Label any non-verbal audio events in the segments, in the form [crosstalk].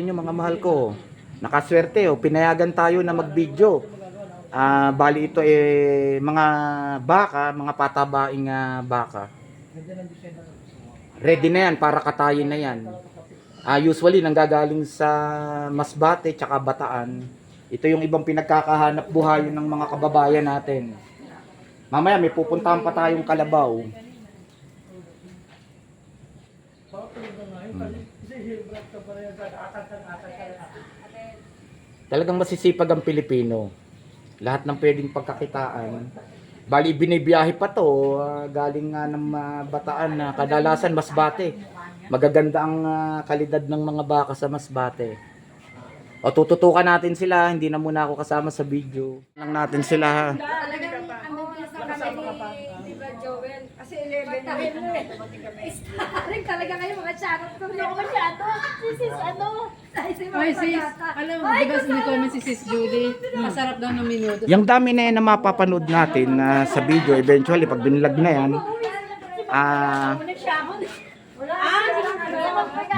inyo mga mahal ko. Nakaswerte oh, pinayagan tayo na mag-video. Ah, bali ito eh mga baka, mga patabaing ah, baka. Ready na yan para katayin na yan. Ah, usually nanggagaling sa Masbate tsaka Bataan. Ito yung ibang pinagkakahanap buhayan ng mga kababayan natin. Mamaya may pupuntahan pa tayong Kalabaw. Talagang masisipag ang Pilipino. Lahat ng pwedeng pagkakitaan. Bali, binibiyahe pa to. ah, galing nga ng ah, bataan na kadalasan Masbate. Magaganda ang ah, kalidad ng mga baka sa Masbate. O tututukan natin sila, hindi na muna ako kasama sa video. Lang natin sila ha. Talagang ang bilis na kami ni Diba Joel? Kasi 11 na [laughs] rin talaga kayo mga charot ko. Hindi ako masyado. This is ano? Ay, sis, alam mo, di ba sinikomen si Sis Judy? Masarap daw ng minuto. Yung dami na yan na mapapanood natin na sa video, eventually pag binilag na yan, ah,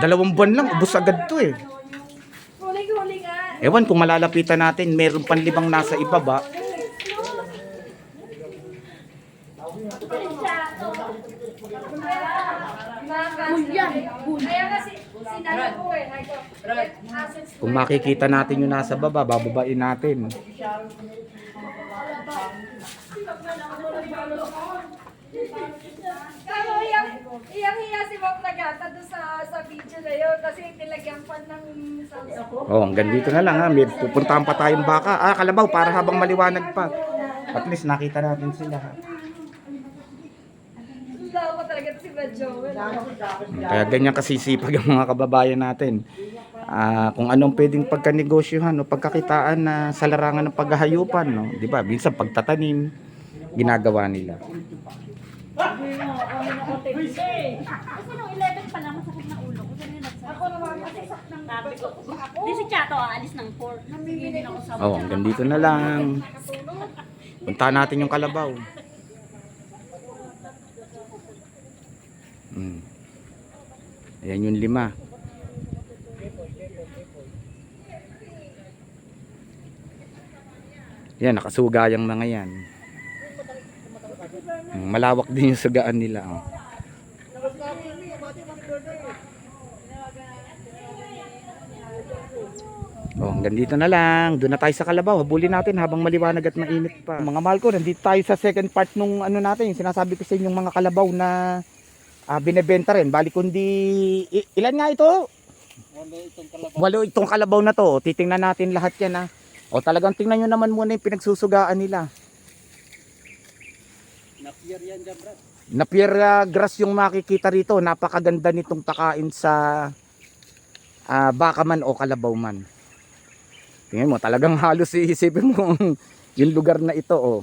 dalawang buwan lang, ubus agad to eh. Ewan kung malalapitan natin, meron panlibang nasa ibaba. Kaya kasi, sinalo ko eh. Kung makikita natin yung nasa baba, bababain natin. Pero iyang, iyang hiya si Ma'am Nagata doon sa, sa video na yun kasi nilagyan pa ng Samsung. Oh, hanggang dito na lang ha. May pupuntahan pa tayong baka. Ah, kalabaw, para habang maliwanag pa. At least nakita natin sila ha. Daw ko talaga si Brad Joel. Kaya ganyan kasisipag ang mga kababayan natin. Ah, kung anong pwedeng pagkanegosyohan o pagkakitaan na sa larangan ng paghahayupan, no? 'Di ba? Minsan pagtatanim ginagawa nila. Kasi nung 11 pa lang, masakit na ulo ko. Ako naman, masakit ng gabi ko. Di si Chato, aalis ng 4. Namimili ako sa Oh, hanggang dito na lang. Puntahan natin yung kalabaw. Hmm. Ayan yung lima. Yan, nakasuga yung mga yan. Hmm, Malawak din yung sugaan nila. Oh. Oh, hanggang dito na lang. Doon na tayo sa Kalabaw. Habulin natin habang maliwanag at mainit pa. Mga mahal ko, nandito tayo sa second part nung ano natin, yung sinasabi ko sa inyong mga Kalabaw na ah, binebenta rin. Bali kundi ilan nga ito? Walo itong Kalabaw na to. Titingnan natin lahat 'yan ha. O talagang tingnan nyo naman muna yung pinagsusugaan nila. Napier ah, grass yung makikita rito. Napakaganda nitong takain sa ah, baka man o kalabaw man. Tingnan mo, talagang halos iisipin mo [laughs] yung lugar na ito, oh.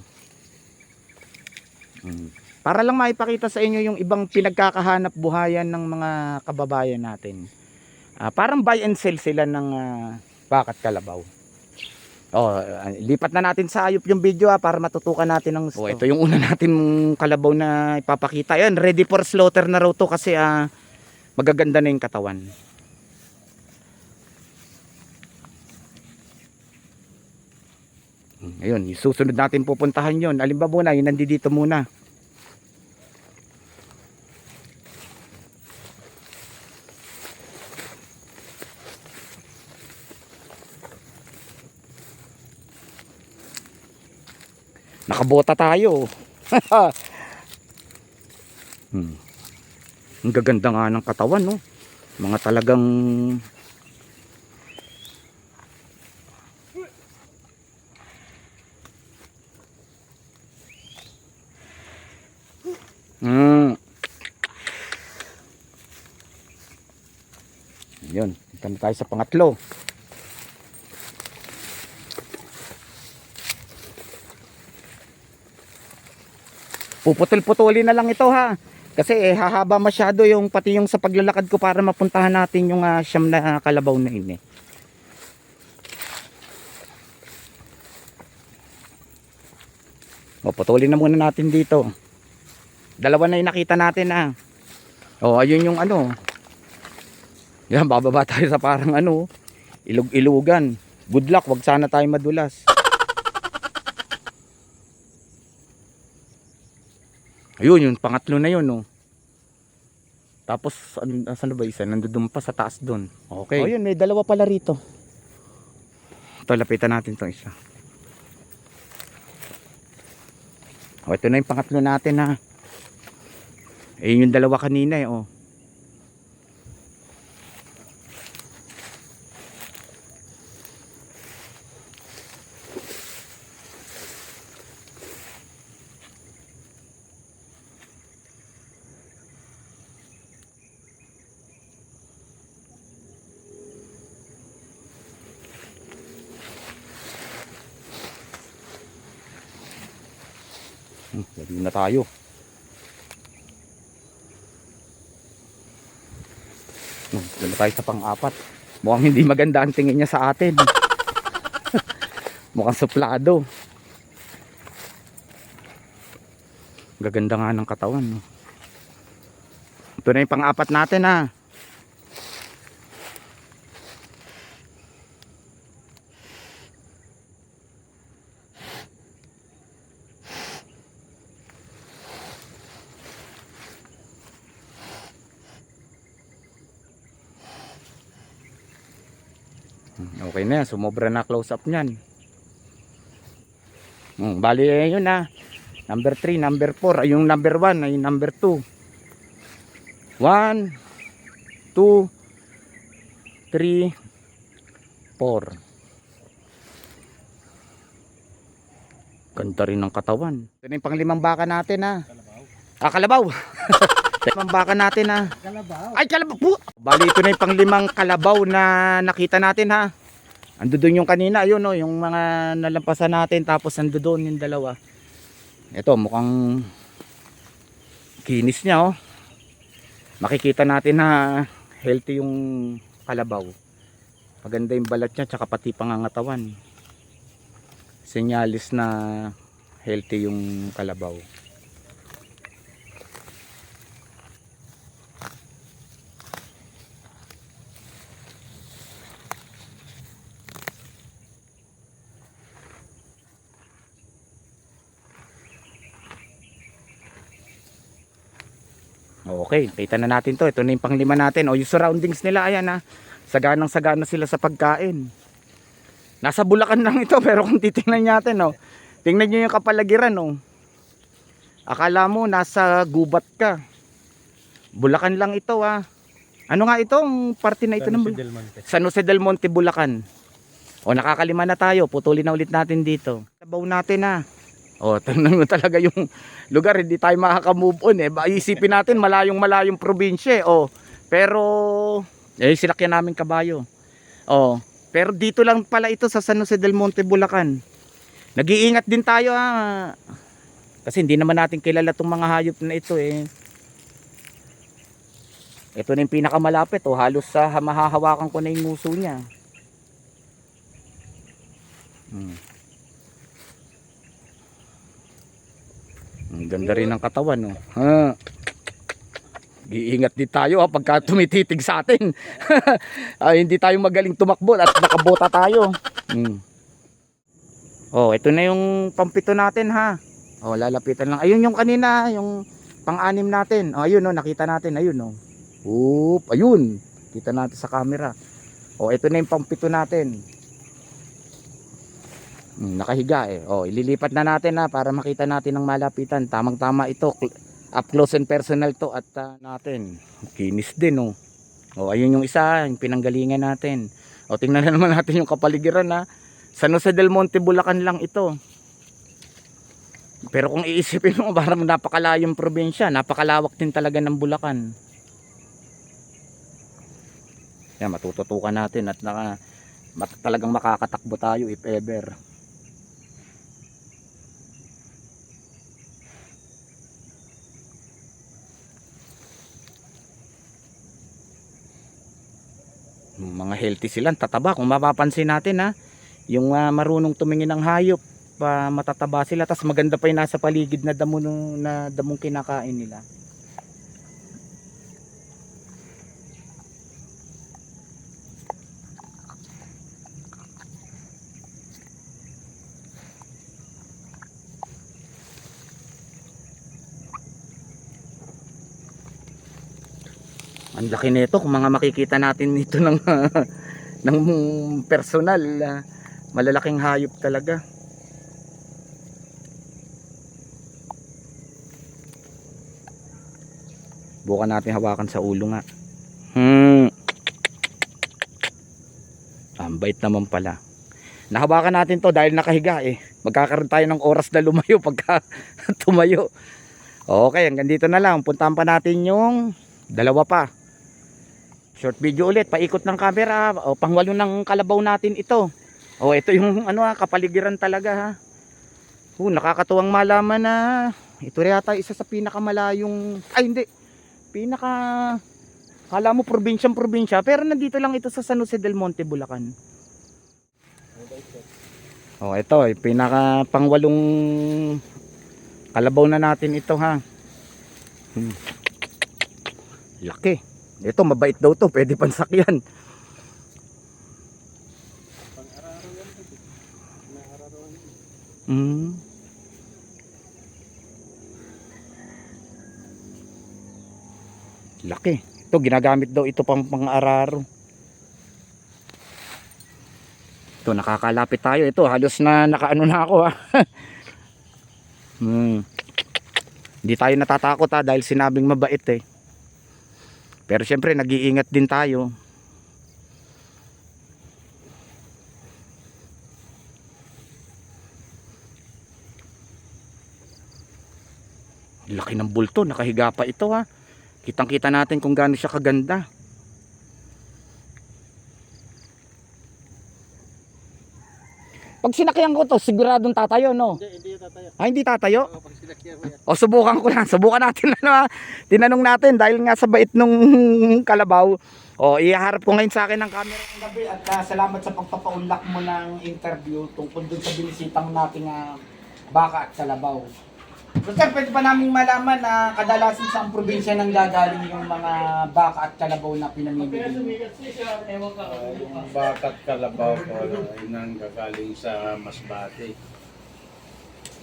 Mm. Para lang maipakita sa inyo yung ibang pinagkakahanap buhayan ng mga kababayan natin. Ah, parang buy and sell sila ng ah, bakat kalabaw. Oh, ah, lipat na natin sa ayop yung video ah, para matutukan natin ng Oh, ito yung una natin kalabaw na ipapakita. Yan, ready for slaughter na raw to kasi ah, magaganda na yung katawan. Hmm, Ayun, yung susunod natin pupuntahan yon. Alin ba muna? Yung nandito muna. Nakabota tayo. [laughs] hmm. Ang gaganda nga ng katawan, no? Mga talagang Mm. Yun, dito tayo sa pangatlo. Puputol-putulin na lang ito ha. Kasi eh, hahaba masyado yung pati yung sa paglalakad ko para mapuntahan natin yung ah, siyam na ah, kalabaw na yun eh. O, putulin na muna natin dito. Dalawa na yung nakita natin ah. O, ayun yung ano. Yan, bababa [laughs] tayo sa parang ano. Ilog-ilugan. Good luck, wag sana tayo madulas. Ayun, yung pangatlo na yun, no. Tapos, an- asan na ba isa? Nandun pa sa taas doon. Okay. Oh, yun, may dalawa pala rito. Ito, lapitan natin tong isa. O, ito na yung pangatlo natin, ha. Eh, yung dalawa kanina, eh, oh. Hmm, na tayo. Hmm, Dala tayo sa pang-apat. Mukhang hindi maganda ang tingin niya sa atin. [laughs] Mukhang suplado. Gaganda nga ng katawan. No? Ito na yung pang-apat natin ha. Okay na yan. Sumobra na close up niyan. Hmm, bali eh, yun na. Number 3, number 4. Ay, yung number 1 ay number 2. 1, 2, 3, 4. Ganda rin ng katawan. Ito na yung panglimang baka natin ha. Ah, kalabaw. [laughs] Limang baka natin ha. Kalabaw. Ay, kalabaw po! Bali, ito na yung panglimang kalabaw na nakita natin ha. Ando doon yung kanina, ayun no, yung mga nalampasan natin tapos ando doon yung dalawa. Ito, mukhang kinis niya oh. Makikita natin na healthy yung kalabaw. Maganda yung balat niya tsaka pati pangangatawan. Senyalis na healthy yung kalabaw. Okay, kita na natin to. Ito na yung panglima natin. O yung surroundings nila, ayan ha. Saganang sagana sila sa pagkain. Nasa Bulacan lang ito, [laughs] pero kung titingnan natin, oh, tingnan nyo yung kapalagiran, oh. Akala mo, nasa gubat ka. Bulacan lang ito, ah. Ano nga ito? Ang parte na ito ng Bul- San Jose del Monte, Bulacan. O, nakakalima na tayo. Putulin na ulit natin dito. Sabaw natin, ah. O, [laughs] tingnan mo talaga yung lugar. Hindi tayo makaka-move on, eh. Isipin natin, malayong malayong probinsya, eh. O, pero, eh, sinakyan namin kabayo. O, pero dito lang pala ito sa San Jose del Monte, Bulacan. Nag-iingat din tayo, ah. Kasi hindi naman natin kilala itong mga hayop na ito, eh. Ito na yung pinakamalapit, oh. Halos sa mahahawakan ko na yung nguso niya. Hmm. Ang ganda rin ng katawan, no. Ha. Giingat din tayo ha, pagka tumititig sa atin. Ay, [laughs] hindi tayo magaling tumakbo at nakabota tayo. Hmm. Oh, ito na yung pampito natin ha. Oh, lalapitan lang. Ayun yung kanina, yung pang-anim natin. Oh, ayun no, nakita natin. Ayun no. Oop, ayun. Kita natin sa camera. Oh, ito na yung pampito natin. Nakahiga eh. Oh, ililipat na natin ha para makita natin ng malapitan. Tamang-tama ito. Up close and personal to at ah, natin. Kinis din oh. Oh, ayun yung isa, yung pinanggalingan natin. O tingnan na naman natin yung kapaligiran ha. San Jose del Monte, Bulacan lang ito. Pero kung iisipin mo, [laughs] parang napakalayong probinsya. Napakalawak din talaga ng Bulacan. Yan, matututukan natin at naka, mat, talagang makakatakbo tayo if ever. Mga healthy sila, tataba. Kung mapapansin natin ha, yung ah, marunong tumingin ng hayop, pa matataba sila, tas maganda pa yung nasa paligid na damo na damong kinakain nila. Ang laki nito kung mga makikita natin nito ng [laughs] ng personal. ah, malalaking hayop talaga. Bukan natin hawakan sa ulo nga. Hmm. Ang bait naman pala. Nahawakan natin to dahil nakahiga eh. Magkakaroon tayo ng oras na lumayo [laughs] pagka tumayo. Okay, hanggang dito na lang. Puntahan pa natin yung dalawa pa. Short video ulit, paikot ng camera. O, pangwalo ng kalabaw natin ito. O, ito yung ano ha, kapaligiran talaga ha. O, nakakatuwang malaman na ito rin yata isa sa pinakamalayong, ay hindi, pinaka, kala mo probinsyang probinsya, pero nandito lang ito sa San Jose del Monte, Bulacan. O, ito, eh, pinaka pangwalong kalabaw na natin ito ha. Hmm. Laki. Ito, mabait daw to. Pwede pansakyan. Mm. Laki. Ito, ginagamit daw ito pang pang-araro. Ito, nakakalapit tayo. Ito, halos na nakaano na ako ha. [laughs] hmm. Hindi tayo natatakot ha dahil sinabing mabait eh. Pero syempre nag-iingat din tayo. Laki ng bulto, nakahiga pa ito ha. Kitang-kita natin kung gaano siya kaganda. Pag sinakyan ko to, siguradong tatayo, no? Hindi, hindi tatayo. Ah, hindi tatayo? Oo, pag sinakyan mo yan. O subukan ko lang, subukan natin [laughs] ano ha. Tinanong natin dahil nga sa bait nung [laughs] kalabaw. O iharap ko ngayon sa akin ng camera gabi at ah, salamat sa pagpapaunlak mo ng interview tungkol dun sa binisitang nating ah, baka at kalabaw. So, sir, pwede pa namin malaman na kadalasan sa probinsya nang gagaling yung mga baka at kalabaw na pinamimili. Yung bakat kalabaw ko ay nanggagaling sa Masbate.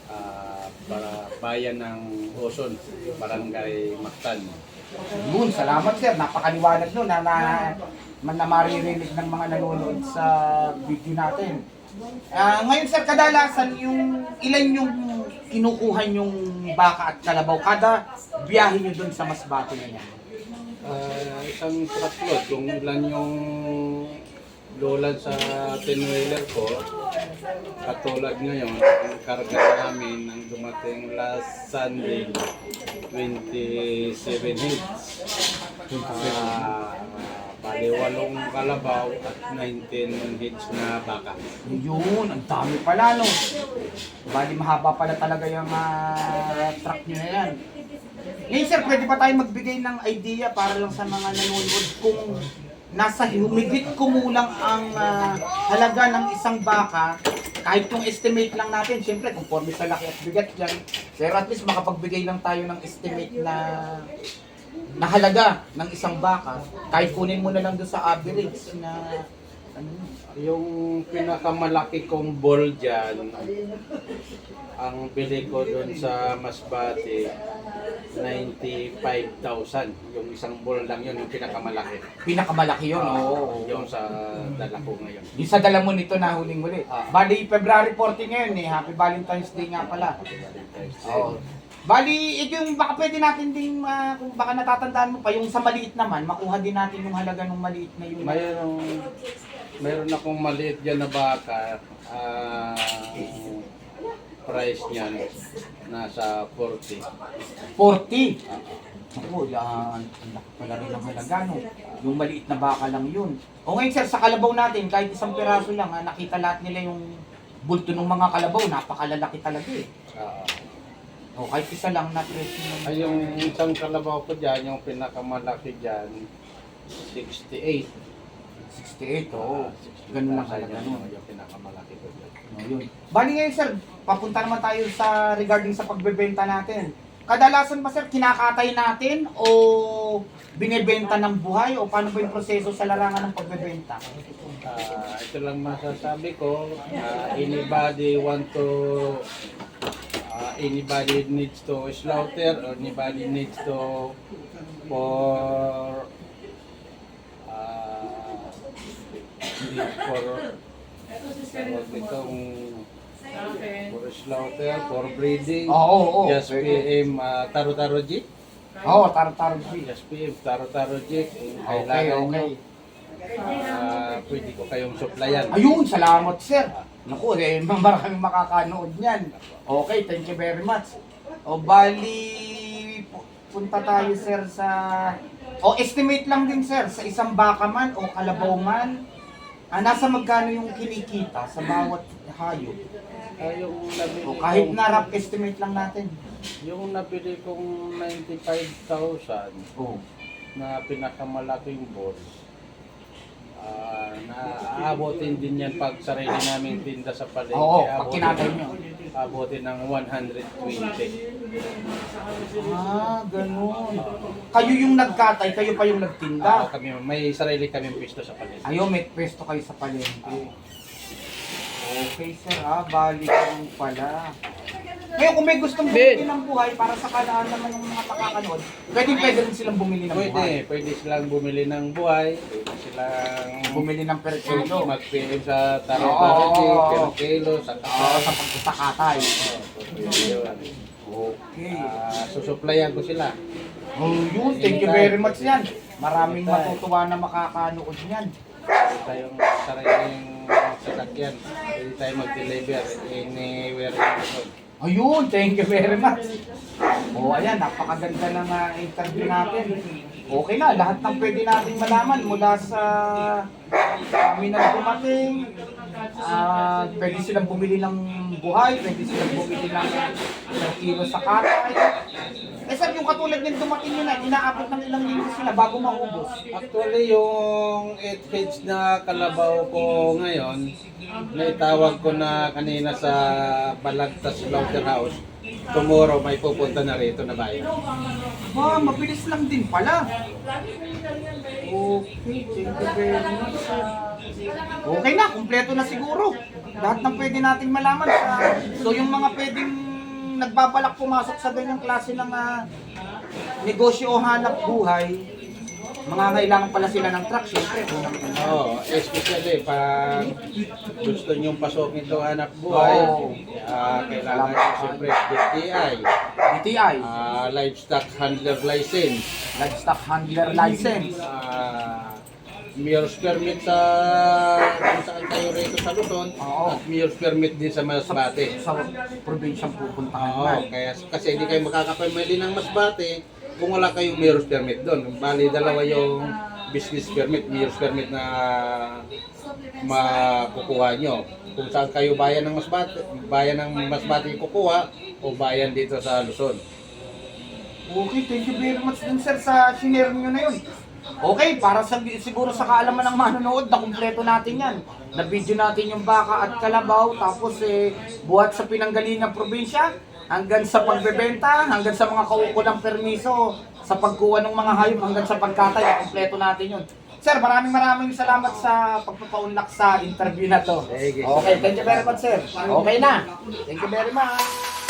Ah, para bayan ng Oson, Barangay Mactan. Yun, salamat sir. Napakaliwanag nun na, na, na maririnig ng mga nanonood sa video natin. Ah, ngayon sir, kadalasan yung ilan yung kinukuha yung baka at kalabaw kada biyahe nyo dun sa Masbate na yan. Ah, isang truckload, kung ilan yung lolan sa tinwheeler ko, katulad ngayon, ang karga namin ang dumating last Sunday, 27 hits. Ah, bali walong kalabaw at 19 hits na baka. Yun, ang dami pala no. Bali mahaba pala talaga yung ah, truck nyo na yan. Ngayon sir, pwede pa tayo magbigay ng idea para lang sa mga nanonood kung nasa humigit kumulang ang ah, halaga ng isang baka kahit yung estimate lang natin, syempre conforme sa laki at bigat dyan, pero at least makapagbigay lang tayo ng estimate na na halaga ng isang baka, kahit kunin mo na lang doon sa average na ano, Yung pinakamalaki kong ball dyan, ang bili ko doon sa Masbate, 95,000. Yung isang ball lang yun, yung pinakamalaki. pinakamalaki yun. Oo. Yung sa dala ko ngayon. Yung sa dala mo nito na huling muli. Ah. Bali, February 14 ngayon eh. Happy Valentine's Day nga pala. Oo. Bali, ito yung baka pwede natin din, ah, kung baka natatandaan mo pa, yung sa maliit naman, makuha din natin yung halaga ng maliit na yun. Mayroon, mayroon akong maliit dyan na baka. ah, price niyan nasa 40. 40. Ako, yan. Ang laki pala rin ang halaga, no? Yung maliit na baka lang yun. O ngayon, sir, sa kalabaw natin, kahit isang piraso lang, ha, nakita lahat nila yung bulto ng mga kalabaw, napakalalaki talaga eh. Ah, O kahit isa lang na ng... ay yung isang kalabaw ko dyan, yung pinakamalaki dyan, 68. 68, oo. Ganun lang Sa halaga yan, nun. Yung pinakamalaki ko dyan. O, yun. Bali ngayon sir, papunta naman tayo sa regarding sa pagbebenta natin. Kadalasan ba sir, kinakatay natin o binebenta ng buhay o paano ba yung proseso sa larangan ng pagbebenta? Ah, ito lang masasabi ko, ah, anybody want to uh, anybody needs to slaughter or anybody needs to for uh, for itong for slaughter, for breeding, Oo, oo, oo. just PM uh, Taro-Taro Jeep. Oo, oh, taro-taro siya. Just PM Taro-Taro Jeep. Okay, okay. nyo, ah, pwede ko kayong supplyan. Ayun, salamat sir. Naku, eh, [laughs] maraming makakanood niyan. Okay, thank you very much. O bali, pu- punta tayo sir sa... O estimate lang din sir, sa isang baka man o kalabaw man. Ah, nasa magkano yung kinikita sa bawat hayop? Ah, yung nabili O kahit kong- na rough estimate lang natin. Yung nabili kong 95,000 Oh. na pinakamalaking boss, ah naaabotin din yan pag sarili namin tinda sa palengke. Oo, pag Aabotin- kinatay nyo. Aabotin ng 120. Ah, ganun. Kayo yung nagkatay, kayo pa yung Ah, nagtinda. kami, may sarili kaming pisto sa palengke. Ayun, may pwesto kayo sa palengke. Okay sir ha, balik lang pala. Ngayon kung may gustong bumili ng buhay para sa kalaan naman ng mga pakakanood, pwede pwede rin silang bumili ng buhay. Pwede, pwede silang bumili ng buhay, pwede silang Bumili ng per kilo. mag-PM sa Oo. taro-taro, kilo kilo, sa Oo, sa pagkakatay. Pwede yun. Okay. Ah, susuplayan ko sila. Oh, yun, thank you very much yan. Maraming matutuwa na makakanood niyan. Pwede tayong sariling sasakyan. Pwede tayo mag-deliver anywhere in the world. Ayun, thank you very much. Oh, ayan, napakaganda ng ah, interview natin. Okay na, lahat ng pwede nating malaman mula sa kami na dumating. Ah, pwede silang bumili ng buhay, pwede silang bumili ng isang kilo sa katay. Eh sir, yung katulad ng dumating nyo na, inaabot ng ilang linggo sila bago maubos. Actually, yung 8 heads na kalabaw ko ngayon, naitawag ko na kanina sa Balagtas Slaughterhouse. Tomorrow may pupunta na rito na bayan. Ba, mabilis lang din pala. Okay, thank you very much. Okay na, kumpleto na siguro. Lahat ng pwede nating malaman sa so yung mga pwedeng nagbabalak pumasok sa ganyang klase ng ah, negosyo o hanap buhay, mga kailangan pala sila ng truck, syempre. Oo, especially pag gusto nyong pasukin ito hanap buhay, Oo. ah, kailangan nyo siyempre DTI, DTI, ah, Livestock Handler License, Livestock Handler License. ah, Mayor's Permit sa kung saan kayo rito sa Luzon, Oo. at Mayor's Permit din sa Masbate. Sa probinsyang pupuntahan Oo, na. kaya kasi hindi kayo makakapamili ng Masbate kung wala kayong Mayor's Permit doon. Bali, dalawa yung business permit, Mayor's Permit na makukuha nyo. Kung saan kayo bayan ng Masbate, bayan ng Masbate kukuha o bayan dito sa Luzon. Okay, thank you very much din sir sa shinare nyo na yun. Okay, para sa, siguro sa kaalaman ng manonood, na kumpleto natin yan. Na-video natin yung baka at kalabaw, tapos eh, buhat sa pinanggalingang probinsya, hanggang sa pagbebenta, hanggang sa mga kaukulang permiso, sa pagkuha ng mga hayop, hanggang sa pagkatay, kumpleto natin yun. Sir, maraming maraming salamat sa pagpapaunlak sa interview na to. Okay, thank you very much sir. Okay na. Thank you very much.